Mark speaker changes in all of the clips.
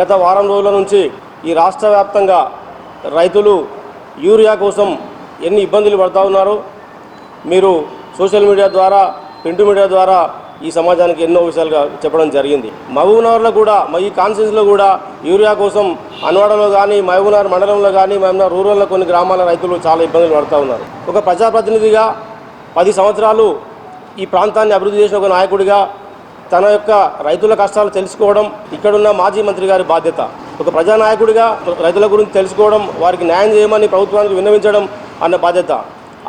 Speaker 1: గత వారం రోజుల నుంచి ఈ రాష్ట్ర వ్యాప్తంగా రైతులు యూరియా కోసం ఎన్ని ఇబ్బందులు పడుతూ ఉన్నారు? మీరు సోషల్ మీడియా ద్వారా ప్రింట్ మీడియా ద్వారా ఈ సమాజానికి ఎన్నో విషయాలుగా చెప్పడం జరిగింది. మహబూబ్నగర్లో కూడా మా ఈ కాన్స్టిట్యూన్సీలో కూడా యూరియా కోసం అన్వాడలో కానీ మహబూబ్నగర్ మండలంలో కానీ మహబూబ్నగర్ రూరల్లో కొన్ని గ్రామాల రైతులు చాలా ఇబ్బందులు పడుతూ ఉన్నారు. ఒక ప్రజాప్రతినిధిగా పది సంవత్సరాలు ఈ ప్రాంతాన్ని అభివృద్ధి చేసిన ఒక నాయకుడిగా తన యొక్క రైతుల కష్టాలు తెలుసుకోవడం ఇక్కడున్న మాజీ మంత్రి గారి బాధ్యత. ఒక ప్రజానాయకుడిగా రైతుల గురించి తెలుసుకోవడం వారికి న్యాయం చేయమని ప్రభుత్వానికి విన్నవించడం అన్న బాధ్యత.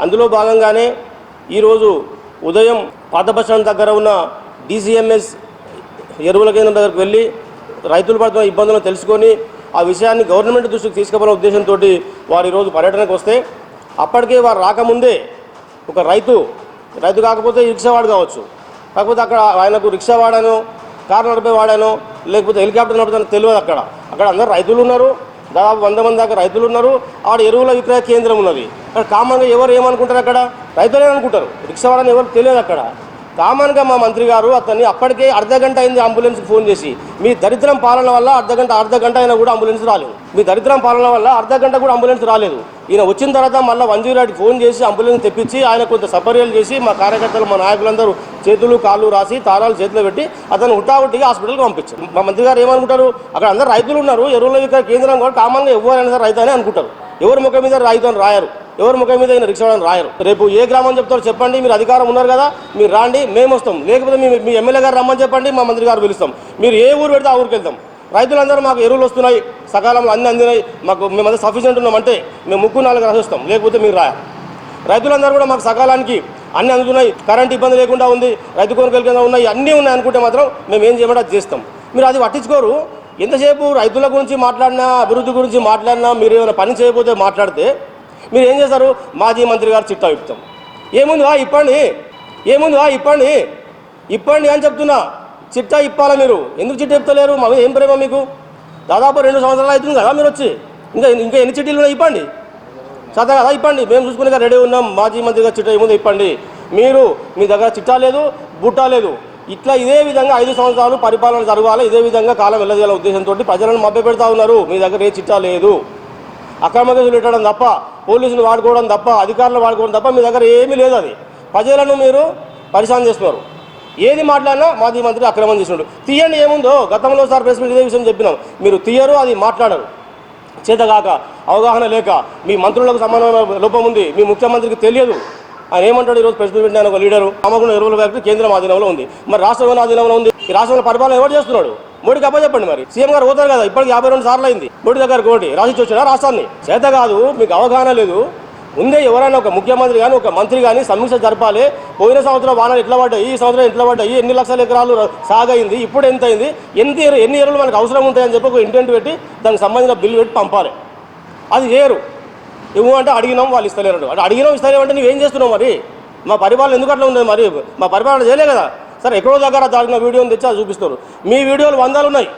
Speaker 1: అందులో భాగంగానే ఈరోజు ఉదయం పాత బస్ స్టాండ్ దగ్గర ఉన్న డీసీఎంఎస్ ఎరువుల కేంద్రం దగ్గరకు వెళ్ళి రైతులు పడుతున్న ఇబ్బందులను తెలుసుకొని ఆ విషయాన్ని గవర్నమెంట్ దృష్టికి తీసుకుపోయిన ఉద్దేశంతో వారు ఈరోజు పర్యటనకు వస్తే అప్పటికే వారు రాకముందే ఒక రైతు రైతు కాకపోతే రిక్షావాడు కావచ్చు కాకపోతే అక్కడ ఆయనకు రిక్షా వాడాను కారు నడిపే వాడాను లేకపోతే హెలికాప్టర్ నడుపుతాను తెలియదు అక్కడ. అక్కడ అందరు రైతులు ఉన్నారు. దాదాపు వంద మంది దాకా రైతులు ఉన్నారు. ఆడ ఎరువుల విక్రయ కేంద్రం ఉన్నది. అక్కడ కామన్గా ఎవరు ఏమనుకుంటారు అక్కడ? రైతులే అనుకుంటారు. రిక్షా వాడని ఎవరు తెలియదు అక్కడ. కామన్గా మా మంత్రి గారు అతన్ని అప్పటికే అర్ధ గంట అయింది అంబులెన్స్కి ఫోన్ చేసి మీ దరిద్రం పాలన వల్ల అర్ధ గంట అర్ధ గంట అయినా కూడా అంబులెన్స్ రాలేదు. మీ దరిద్రం పాలన వల్ల అర్ధ గంట కూడా అంబులెన్స్ రాలేదు. ఈయన వచ్చిన తర్వాత మళ్ళీ వన్ జీరో ఫోన్ చేసి అంబులెన్స్ తెప్పించి ఆయన కొంత సపర్యలు చేసి మా కార్యకర్తలు మా నాయకులందరూ చేతులు కాళ్ళు రాసి తారాలు చేతిలో పెట్టి అతను హుటాహుటిగా హాస్పిటల్కి పంపించారు. మా మంత్రి గారు ఏమనుకుంటారు? అక్కడ అందరు రైతులు ఉన్నారు. ఎరువుల విక్రయ కేంద్రం కూడా కామన్గా ఎవరైనా సరే రైతు అని అనుకుంటారు. ఎవరి ముఖం మీద రైతు అని రాయరు. ఎవరి ముఖం మీద ఈయన రిక్షా రాయరు. రేపు ఏ గ్రామం చెప్తారో చెప్పండి. మీరు అధికారం ఉన్నారు కదా మీరు రాండి. మేము వస్తాం. లేకపోతే మీ ఎమ్మెల్యే గారు రమ్మని చెప్పండి. మా మంత్రి గారు పిలుస్తాం. మీరు ఏ ఊరు పెడితే ఆ ఊరికి వెళ్తాం. రైతులందరూ మాకు ఎరువులు వస్తున్నాయి సకాలంలో అన్ని అందినాయి మాకు మేమంతా సఫిషియెంట్ ఉన్నామంటే మేము ముక్కు నాలుగు రాసిస్తాం లేకపోతే మీరు రాయాలి రైతులందరూ కూడా మాకు సకాలానికి అన్ని అందుతున్నాయి కరెంట్ ఇబ్బంది లేకుండా ఉంది రైతు కొనుగోలు కింద ఉన్నాయి అన్నీ ఉన్నాయి అనుకుంటే మాత్రం మేము ఏం చేయమంటే చేస్తాం. మీరు అది పట్టించుకోరు. ఎంతసేపు రైతుల గురించి మాట్లాడినా అభివృద్ధి గురించి మాట్లాడినా మీరు ఏమైనా పని చేయకపోతే మాట్లాడితే మీరు ఏం చేస్తారు? మాజీ మంత్రి గారు చిట్టా ఇప్పుతాం ఏముంది వా ఇప్పండి? ఏముంది వా ఇప్పండి? ఇప్పండి అని చెప్తున్నా. చిట్టా ఇప్పాలా మీరు? ఎందుకు చిట్టా ఇప్పలేరు మా ఏం ప్రేమ మీకు? దాదాపు రెండు సంవత్సరాలు అవుతుంది కదా మీరు వచ్చి. ఇంకా ఇంకా ఎన్ని చిట్టీలు ఉన్నాయి ఇప్పండి? చదువు కదా ఇప్పండి. మేము చూసుకునే రెడీ ఉన్నాం. మాజీ మంత్రిగా చిట్టా ఏముంది ఇప్పండి. మీరు మీ దగ్గర చిట్టా లేదు బుట్టా లేదు. ఇట్లా ఇదే విధంగా ఐదు సంవత్సరాలు పరిపాలన జరగాలి. ఇదే విధంగా కాలం వెళ్ళగల ఉద్దేశంతో ప్రజలను మభ్య పెడతా ఉన్నారు. మీ దగ్గర ఏ చిట్టా లేదు. అక్రమ పెట్టడం తప్ప పోలీసులు వాడుకోవడం తప్ప అధికారులు వాడుకోవడం తప్ప మీ దగ్గర ఏమీ లేదు అది. ప్రజలను మీరు పరిశాన్ చేస్తున్నారు. ఏది మాట్లాడినా మాజీ మంత్రి అక్రమం చేసినాడు. తీయండి ఏముందో? గతంలో సార్ ప్రెస్ మీట్ ఇదే విషయం చెప్పినాం. మీరు తీయరు అది మాట్లాడరు. చేతగాక అవగాహన లేక మీ మంత్రులకు సమానమైన లోపం ఉంది మీ ముఖ్యమంత్రికి తెలియదు. ఆయన ఏమంటాడు ఈరోజు ప్రెస్ మీట్ పెట్టిన ఒక లీడరు? అమ్మగుండ ఎరువుల ఫ్యాక్టరీ కేంద్రం ఆధీనంలో ఉంది. మరి రాష్ట్రం ఆధీనంలో ఉంది. ఈ రాష్ట్రంలో పరిపాలన ఎవరు చేస్తున్నాడు? మోడీకి అప్పచెప్పండి మరి. సీఎం గారు పోతారు కదా ఇప్పటికి యాభై రెండు సార్లు అయింది. మోడీ దగ్గర కోటి రాసిచ్చి వచ్చినా రాష్ట్రాన్ని. చేత కాదు మీకు అవగాహన లేదు. ముందే ఎవరైనా ఒక ముఖ్యమంత్రి కానీ ఒక మంత్రి కానీ సమీక్ష జరపాలి. పోయిన సంవత్సరం వానలు ఎట్లా పడ్డాయి ఈ సంవత్సరం ఎట్లా పడ్డాయి ఎన్ని లక్షల ఎకరాలు సాగైంది ఇప్పుడు ఎంత అయింది ఎన్ని ఎన్ని ఎరువులు మనకు అవసరం ఉంటాయని చెప్పి ఒక ఇంటెంట్ పెట్టి దానికి సంబంధించిన బిల్లు పెట్టి పంపాలి. అది చేయరు ఇవ్వు అంటే అడిగినాం వాళ్ళు ఇస్తలేరు అంటే అడిగినాం ఇస్తలేరు అంటే నువ్వేం చేస్తున్నావు మరి? మా పరిపాలన ఎందుకు అట్లా ఉంది మరి? మా పరిపాలన చేయలే కదా. సరే ఎక్కడో దగ్గర దాగిన వీడియోని తెచ్చి అది చూపిస్తారు. మీ వీడియోలు వందలు ఉన్నాయి.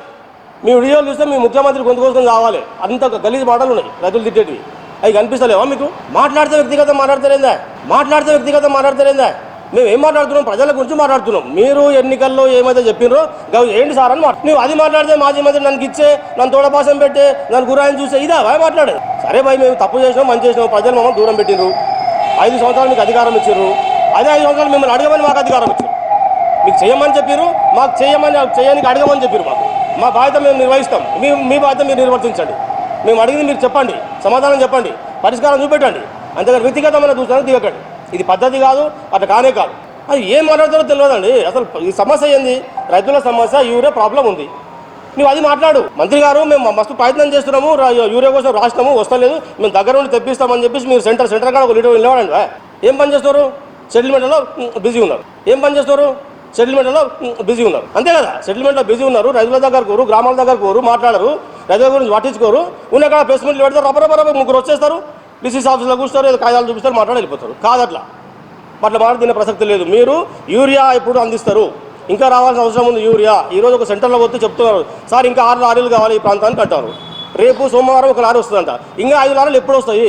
Speaker 1: మీ వీడియోలు చూస్తే మీ ముఖ్యమంత్రి గొంతు కోసం కావాలి అంత గలీజ్ మాటలు ఉన్నాయి రైతులు తిట్టేటివి. అవి కనిపిస్తలేవా మీకు? మాట్లాడితే వ్యక్తిగతం మాట్లాడతారేందా మాట్లాడితే వ్యక్తిగతం మాట్లాడతారేందా మేము ఏం మాట్లాడుతున్నాం? ప్రజల గురించి మాట్లాడుతున్నాం. మీరు ఎన్నికల్లో ఏమైతే చెప్పినరో గవి ఏంటి సార్ అని నువ్వు అది మాట్లాడితే మాజీ మంత్రి నన్ను ఇచ్చే నన్ను తోడపాసం పెట్టే నన్ను గురాయిని చూసే ఇదా భయ మాట్లాడేది? సరే భయ్ మేము తప్పు చేసినాం మంచి చేసినాం ప్రజలు మమ్మల్ని దూరం పెట్టిండ్రు ఐదు సంవత్సరాలు మీకు అధికారం ఇచ్చారు అదే ఐదు సంవత్సరాలు మిమ్మల్ని అడగమని మాకు అధికారం ఇచ్చారు మీకు చేయమని చెప్పారు మాకు చేయమని చేయడానికి అడగమని చెప్పారు మాకు. మా బాధ్యత మేము నిర్వహిస్తాం. మీ మీ బాధ్యత మీరు నిర్వర్తించండి. మేము అడిగింది మీరు చెప్పండి సమాధానం చెప్పండి పరిష్కారం చూపెట్టండి. అంతేగాని వ్యక్తిగతమైన చూసాను దిగకండి. ఇది పద్ధతి కాదు అట్లా కానే కాదు. అది ఏం మాట్లాడతారో తెలియదండి అసలు ఈ సమస్య ఏంది? రైతుల సమస్య యూరియా ప్రాబ్లం ఉంది. నువ్వు అది మాట్లాడు. మంత్రి గారు మేము మస్తు ప్రయత్నం చేస్తున్నాము యూరియా కోసం రాసినాము వస్తలేదు. మేము దగ్గర నుండి తెప్పిస్తామని చెప్పేసి మీరు సెంటర్ సెంటర్ కాడ ఒక లీటర్ నిలబడండి ఏం పని చేస్తారు సెటిల్మెంట్లో బిజీ ఉన్నారు. ఏం పని చేస్తారు సెటిల్మెంట్లో బిజీ ఉన్నారు. అంతే కదా? సెటిల్మెంట్లో బిజీ ఉన్నారు రైతుల దగ్గర కోరు గ్రామాల దగ్గర కోరు మాట్లాడరు రైతుల గురించి పట్టించుకోరు. ఉన్న కాడ ప్రెస్ మీట్లు పెడతారు రబ్బర రబ్బర ముగ్గురు వచ్చేస్తారు. డిసిస్ ఆఫీస్లో కూర్చోరు ఏదో కాగితాలు చూపిస్తారు మాట్లాడి వెళ్ళిపోతారు. కాదట్లా. అట్లా మాట ప్రసక్తి లేదు. మీరు యూరియా ఎప్పుడు అందిస్తారు? ఇంకా రావాల్సిన అవసరం ఉంది యూరియా. ఈరోజు ఒక సెంటర్లో వస్తే చెప్తున్నారు. సార్ ఇంకా ఆరు లారీలు కావాలి ఈ ప్రాంతానికి అంటారు. రేపు సోమవారం ఒక లారీ వస్తుందంట. ఇంకా ఐదు లారీలు ఎప్పుడు వస్తాయి?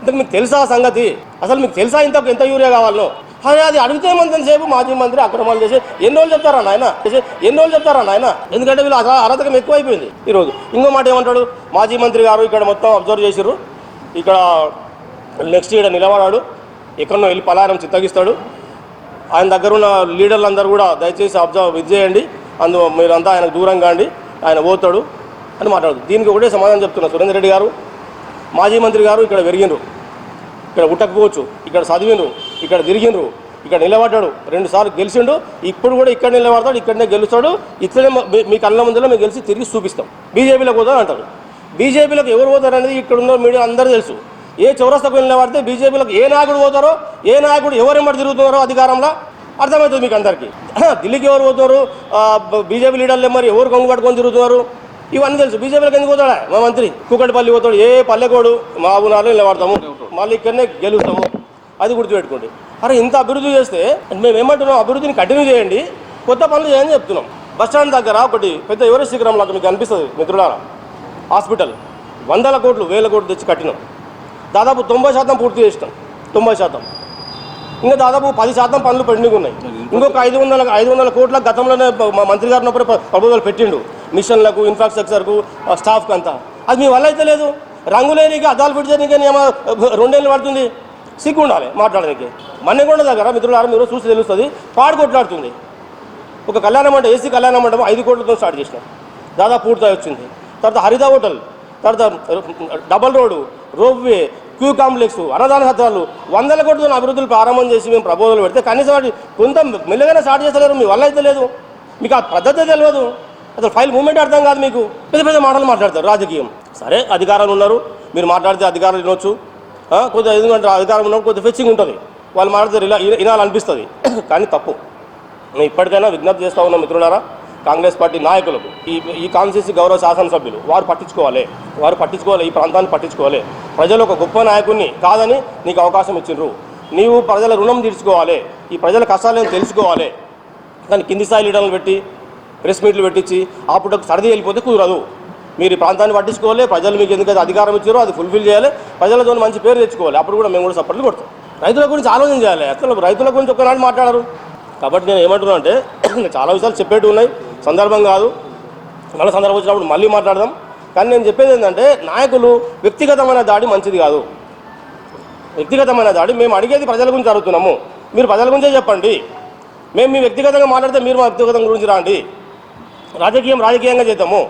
Speaker 1: ఇంతకు మీకు తెలుసా సంగతి? అసలు మీకు తెలుసా ఇంత ఎంత యూరియా కావాలనో? కానీ అది అడిగితే మంతసేపు మాజీ మంత్రి అక్రమాలు చేసి ఎన్ని రోజులు చెప్తారా నాయన? ఎన్ని రోజులు చెప్తారా నాయన? ఎందుకంటే వీళ్ళు అసలు అర్హతకం ఎక్కువైపోయింది ఈరోజు. ఇంకో మాట ఏమంటాడు? మాజీ మంత్రి గారు ఇక్కడ మొత్తం అబ్జర్వ్ చేసిర్రు. ఇక్కడ నెక్స్ట్ ఇక్కడ నిలబడాడు. ఎక్కడో వెళ్ళి పలారం చిత్తగిస్తాడు. ఆయన దగ్గర ఉన్న లీడర్లు అందరూ కూడా దయచేసి అబ్జర్వ్ ఇది చేయండి. అందు మీరంతా ఆయనకు దూరంగా అండి ఆయన పోతాడు అని మాట్లాడు దీనికి ఒకటే సమాధానం చెప్తున్నా సురేందర్ రెడ్డి గారు. మాజీ మంత్రి గారు ఇక్కడ పెరిగినరు ఇక్కడ ఉట్టకపోవచ్చు ఇక్కడ చదివినరు ఇక్కడ తిరిగిండ్రు. ఇక్కడ నిలబడ్డాడు. రెండు సార్లు గెలిచిండు. ఇప్పుడు కూడా ఇక్కడ నిలబడతాడు ఇక్కడనే గెలుస్తాడు. ఇక్కడే మీ- కళ్ళ ముందులో మేము గెలిచి తిరిగి చూపిస్తాం. బీజేపీలోకి పోతాడు అంటారు. బీజేపీలోకి ఎవరు పోతారు అనేది ఇక్కడ ఉన్న మీడియా అందరూ తెలుసు. ఏ చౌరస్తకు నిలబడితే బీజేపీలోకి ఏ నాయకుడు పోతారో ఏ నాయకుడు ఎవరెమ్మడి తిరుగుతున్నారో అధికారంలో అర్థమవుతుంది మీకు అందరికీ. ఢిల్లీకి ఎవరు పోతున్నారు బీజేపీ లీడర్లు మరి ఎవరు కొంగు పట్టుకొని తిరుగుతున్నారు? ఇవన్నీ తెలుసు. బీజేపీలోకి ఎందుకు పోతాడా? మా మంత్రి కూకటిపల్లి పోతాడు. ఏ పల్లెకోడు మా ఊనాలు నిలబడతాము. మళ్ళీ ఇక్కడనే గెలుస్తాము. అది గుర్తుపెట్టుకోండి. అరే ఇంత అభివృద్ధి చేస్తే మేము ఏమంటున్నాం అభివృద్ధిని కంటిన్యూ చేయండి కొత్త పనులు చేయని చెప్తున్నాం. బస్ స్టాండ్ దగ్గర ఒకటి పెద్ద ఎవరెస్ట్ శిఖరం లాగా మీకు అనిపిస్తుంది మిత్రులారా? హాస్పిటల్. వందల కోట్లు వేల కోట్లు తెచ్చి కట్టినాం. దాదాపు తొంభై శాతం పూర్తి చేసినాం. తొంభై శాతం. ఇంకా దాదాపు పది శాతం పనులు పెండింగ్ ఉన్నాయి. ఇంకొక ఐదు వందల ఐదు వందల కోట్ల గతంలోనే మా మంత్రి గారు ఉన్నప్పుడు ప్రభుత్వాలు పెట్టిండు. మిషన్లకు ఇన్ఫ్రాస్ట్రక్చర్కు స్టాఫ్కి అంతా. అది మీ వల్ల అయితే లేదు. రంగులేనికి అద్దాలు ఫిట్ చేయడానికి రెండేళ్ళు పడుతుంది. సిగ్గు ఉండాలి మాట్లాడడానికి మన్నెగొండ దగ్గర మిత్రులారా మీరు చూసి తెలుస్తుంది. పాడు కొట్లాడుతుంది. ఒక కళ్యాణ మండపం ఏసీ కళ్యాణ మండపం ఐదు కోట్లతో స్టార్ట్ చేసినాం. దాదాపు పూర్తి వచ్చింది. తర్వాత హరిదా హోటల్ తర్వాత double road ropeway queue complex అన్నదాన సత్రాలు వందల కోట్లతో అభివృద్ధులు ప్రారంభం చేసి మేము ప్రపోజల్ పెడితే కనీసం వాటి కొంత మెల్లగానే స్టార్ట్ చేస్తలేరు మీ వల్ల అయితే లేదు. మీకు ఆ పద్ధతి తెలియదు. అసలు ఫైల్ మూమెంట్ అర్థం కాదు మీకు. పెద్ద పెద్ద మాటలు మాట్లాడతారు రాజకీయం. సరే అధికారాలు ఉన్నారు. మీరు మాట్లాడితే అధికారులు వినొచ్చు. కొద్దిగా ఎందుకంటే అధికారం ఉన్నప్పుడు కొద్దిగా ఫెచ్చింగ్ ఉంటుంది. వాళ్ళు మాట్లాడితే ఇలా వినాలనిపిస్తుంది. కానీ తప్పు. నేను ఇప్పటికైనా విజ్ఞప్తి చేస్తూ ఉన్న మిత్రులారా కాంగ్రెస్ పార్టీ నాయకులకు. ఈ ఈ కాన్స్టిట్యూన్సీ గౌరవ శాసనసభ్యులు వారు పట్టించుకోవాలి. వారు పట్టించుకోవాలి ఈ ప్రాంతాన్ని పట్టించుకోవాలి. ప్రజలు ఒక గొప్ప నాయకుడిని కాదని నీకు అవకాశం ఇచ్చిండ్రు. నీవు ప్రజల రుణం తీర్చుకోవాలి. ఈ ప్రజల కష్టాలను తెలుసుకోవాలి. కానీ కింది స్థాయి లీడర్లు పెట్టి ప్రెస్ మీట్లు పెట్టించి ఆ పూటకు సర్ది వెళ్ళిపోతే కుదరదు. మీరు ఈ ప్రాంతాన్ని పట్టించుకోవాలి ప్రజలు మీకు ఎందుకైతే అధికారం ఇచ్చారో అది ఫుల్ఫిల్ చేయాలి ప్రజలతో మంచి పేరు తెచ్చుకోవాలి. అప్పుడు కూడా మేము కూడా సపోర్ట్లు కొడతాం. రైతుల గురించి ఆలోచన చేయాలి. అసలు రైతుల గురించి ఒక్కనాడు మాట్లాడరు. కాబట్టి నేను ఏమంటున్నా అంటే చాలా విషయాలు చెప్పేట్టు ఉన్నాయి. సందర్భం కాదు. మళ్ళీ సందర్భం వచ్చినప్పుడు మళ్ళీ మాట్లాడదాం. కానీ నేను చెప్పేది ఏంటంటే నాయకులు వ్యక్తిగతమైన దాడి మంచిది కాదు. వ్యక్తిగతమైన దాడి మేము అడిగేది ప్రజల గురించి అడుగుతున్నాము. మీరు ప్రజల గురించే చెప్పండి. మేము మీ వ్యక్తిగతంగా మాట్లాడితే మీరు మా వ్యక్తిగతం గురించి రాండి. రాజకీయం రాజకీయంగా చేద్దాము.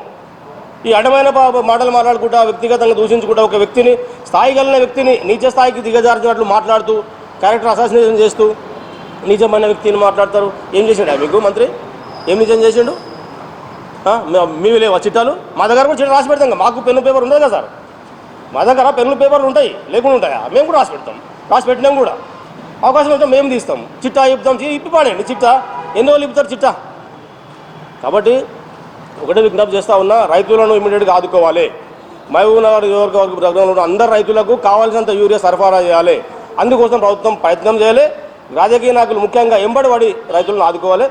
Speaker 1: ఈ అడమైన పా- మాటలు మాట్లాడుకుంటా వ్యక్తిగతంగా దూషించుకుంటా ఒక వ్యక్తిని స్థాయి కలిగిన వ్యక్తిని నీచ స్థాయికి దిగజార్చినట్లు మాట్లాడుతూ క్యారెక్టర్ అసాసినేషన్ చేస్తూ నిజమైన వ్యక్తిని మాట్లాడతారు. ఏం చేసిండు? మీకు మంత్రి? ఏం నిజం చేసిండు? మేము మీవి లేవా చిట్టాలు? మా దగ్గర కూడా చిట్ట రాసి పెడతాం కదా. మాకు పెన్ను పేపర్ ఉండదు కదా సార్. మా దగ్గర పెన్ను పేపర్లు ఉంటాయి లేకుండా ఉంటాయా? మేము కూడా రాసి పెడతాం. రాసి పెట్టినాం కూడా. అవకాశం అయితే మేము తీస్తాం. చిట్టా ఇప్పుతాం ఇప్పి పాడండి చిట్టా. ఎన్ని రోజులు ఇప్పుతారు చిట్టా. కాబట్టి ఒకటే విజ్ఞప్తి చేస్తా ఉన్నా రైతులను ఇమీడియట్గా ఆదుకోవాలి. మహబూబ్నగర్ నియోజకవర్గ ప్రజలలో అందరు రైతులకు కావాల్సినంత యూరియా సరఫరా చేయాలి. అందుకోసం ప్రభుత్వం ప్రయత్నం చేయాలి. రాజకీయ నాయకులు ముఖ్యంగా ఎంబడి పడి రైతులను ఆదుకోవాలి.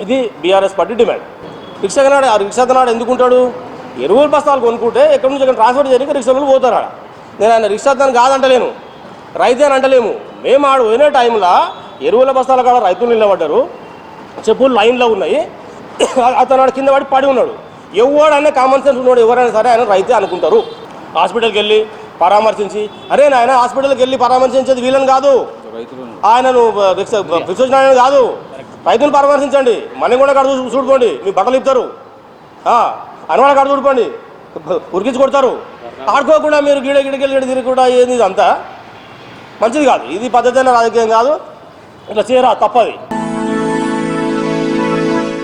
Speaker 1: ఇది బీఆర్ఎస్ పార్టీ డిమాండ్. రిక్షా నాడు ఆ రిక్షా నాడు ఎందుకుంటాడు? ఎరువుల బస్తాలు కొనుక్కుంటే ఎక్కడి నుంచి ఎక్కడ ట్రాన్స్పోర్ట్ చేయడానికి రిక్షాలు పోతారా నేను ఆయన రిక్షా కాదంటలేను. రైతే అని అంటలేము. మేము ఆడు పోయిన టైంలో ఎరువుల బస్తాల కాడ రైతులు నిలబడ్డారు. చెప్పులు లైన్లో ఉన్నాయి. అతను ఆడ కింద పడి పడి ఉన్నాడు. ఎవడైనా కామన్ సెన్స్ ఉన్నాడు ఎవరైనా సరే ఆయన రైతే అనుకుంటారు. హాస్పిటల్కి వెళ్ళి పరామర్శించి అరే నాయన హాస్పిటల్కి వెళ్ళి పరామర్శించేది వీళ్ళని కాదు. ఆయనను విశ్వసనాయన కాదు. రైతులు పరామర్శించండి. మనీ కూడా కాడ చూడుకోండి. మీ బట్టలు ఇస్తారు. అనవాడ కాడ చూడుకోండి ఉరికించి కొడతారు. ఆడుకోకుండా మీరు గిడ గిడకెళ్ళి గిడ తిరిగి కూడా ఏది ఇదంతా? మంచిది కాదు. ఇది పద్ధతి రాజకీయం కాదు. ఇట్లా చేయరా? తప్పది.